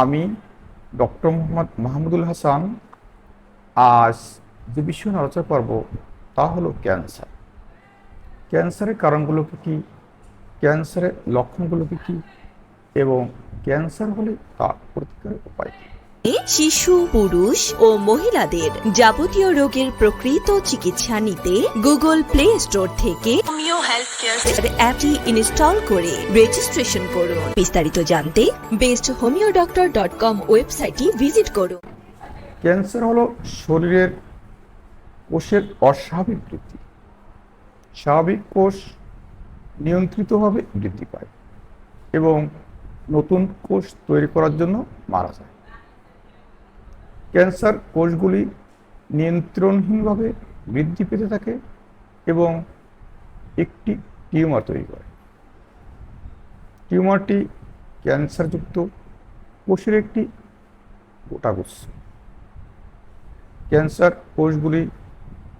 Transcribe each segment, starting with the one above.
আমি ডক্টর মোহাম্মদ মাহমুদুল হাসান, আজ যে বিষয় নিয়ে আলোচনা করব তা হলো ক্যান্সার। ক্যান্সারের কারণগুলো কী কী ক্যান্সারের লক্ষণগুলো কী কী, এবং ক্যান্সার হলে তার প্রতিকারের উপায় কী? শিশু পুরুষ ও মহিলাদের যাবতীয় রোগের প্রকৃত চিকিৎসা নিতে গুগল প্লে স্টোর থেকে হোমিও হেলথ কেয়ার অ্যাপটি ইনস্টল করে রেজিস্ট্রেশন করুন। বিস্তারিত জানতে best homeo doctor dot com ওয়েবসাইটটি ভিজিট করুন। ক্যান্সার হলো শরীরের কোষের অস্বাভাবিক বৃদ্ধি। স্বাভাবিক কোষ নিয়ন্ত্রিতভাবে বৃদ্ধি পায় এবং নতুন কোষ তৈরি করার জন্য মারা যায়। ক্যান্সার কোষগুলি নিয়ন্ত্রণহীনভাবে বৃদ্ধি পেতে থাকে এবং একটি টিউমার তৈরি করে। টিউমারটি ক্যান্সারযুক্ত কোষের একটি গোটাগুচ্ছ ক্যান্সার কোষগুলি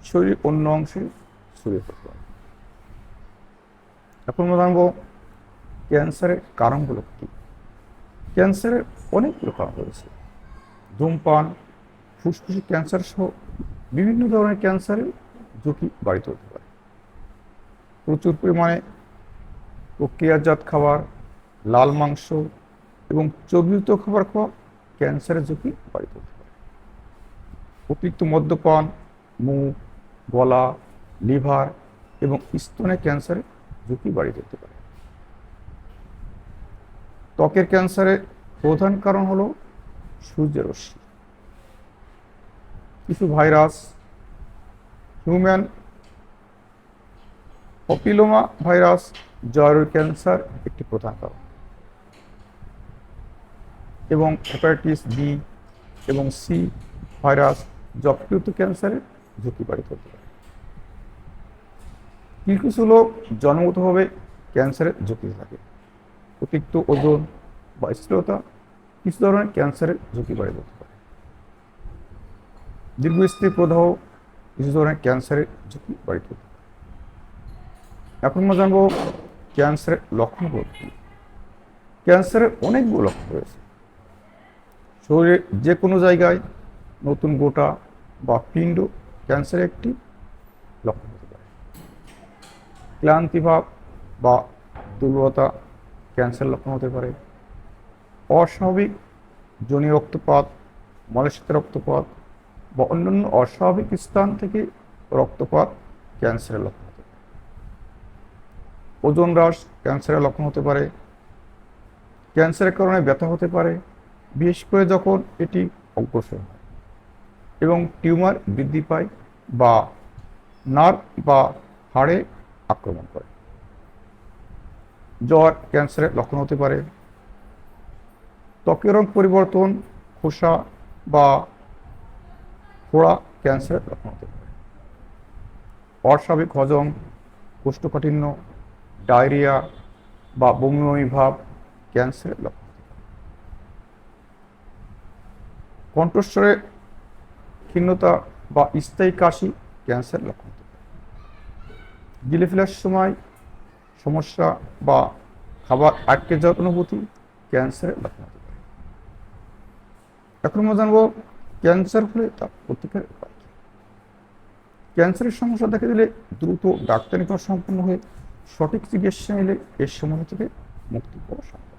শরীরের অন্য অংশে ছড়িয়ে পড়তে পারে। এখন জানব ক্যান্সারের কারণগুলো কী? ক্যান্সারের অনেকগুলো কারণ রয়েছে। ধূমপান ফুসফুসে ক্যান্সার সহ বিভিন্ন ধরনের ক্যান্সারের ঝুঁকি বাড়িতে হতে পারে। প্রচুর পরিমাণে প্রক্রিয়াজাত খাবার, লাল মাংস এবং চর্বিযুক্ত খাবার খাওয়া ক্যান্সারের ঝুঁকি বাড়িতে হতে পারে। অতিরিক্ত মদ্যপান, মুখ, গলা, লিভার এবং স্তনের ক্যান্সারের ঝুঁকি বাড়িয়ে দিতে পারে। ত্বকের ক্যান্সারের প্রধান কারণ হলো সূর্যের রশ্মি। কিছু ভাইরাস হিউম্যান অপিলোমা ভাইরাস জয়ের ক্যান্সার একটি প্রধান কারণ। এবং হেপাটাইটিস বি এবং সি ভাইরাস যকৃত ক্যান্সারের ঝুঁকি বাড়িতে হতে পারে। কিছু লোক জন্মগতভাবে ক্যান্সারের ঝুঁকিতে থাকে। অতিরিক্ত ওজন বা স্থিরতা কিছু ধরনের ক্যান্সারের ঝুঁকি বাড়িয়ে হতে পারে। দীর্ঘস্থায়ী প্রদাহ কিছু ধরনের ক্যান্সারের ঝুঁকি বাড়িতে হতে পারে। এখন আমরা জানব ক্যান্সারের লক্ষণগুলো কী? ক্যান্সারের অনেকগুলো লক্ষণ রয়েছে। শরীরের যে কোনো জায়গায় নতুন গোটা বা পিণ্ড ক্যান্সারের একটি লক্ষণ হতে পারে। ক্লান্তিভাব বা দুর্বলতা ক্যান্সার লক্ষণ হতে পারে। অস্বাভাবিক জনি রক্তপাত মলের রক্তপাত বা অন্যান্য অস্বাভাবিক স্থান থেকে রক্তপাত ক্যান্সারের লক্ষণ হতে পারে। ওজন হ্রাস ক্যান্সারের লক্ষণ হতে পারে। ক্যান্সারের কারণে ব্যথা হতে পারে, বিশেষ করে যখন এটি অগ্রসর হয় এবং টিউমার বৃদ্ধি পায় বা নার্ভ বা হাড়ে আক্রমণ করে। জ্বর ক্যান্সারের লক্ষণ হতে পারে ত্বকের রং পরিবর্তন, খোসা বা ফোড়া, ক্যান্সারের লক্ষণ হতে পারে। অস্বাভাবিক হজম, কোষ্ঠকাঠিন্য, ডায়রিয়া বা বমি বমি ভাব ক্যান্সারের লক্ষণ কণ্ঠস্বরে ক্ষীণতা বা স্থায়ী কাশি ক্যান্সার লক্ষণ গিলে ফেলার সময় সমস্যা বা খাবার আটকে যাওয়ার অনুভূতি ক্যান্সারের লক্ষণ এখন আমরা জানব ক্যান্সার হলে তার প্রতিকার উপায় ক্যান্সারের সমস্যা দেখা দিলে দ্রুত ডাক্তারি সম্পন্ন হয়ে সঠিক চিকিৎসা নিলে এর সমস্যা থেকে মুক্তি পাওয়া সম্ভব।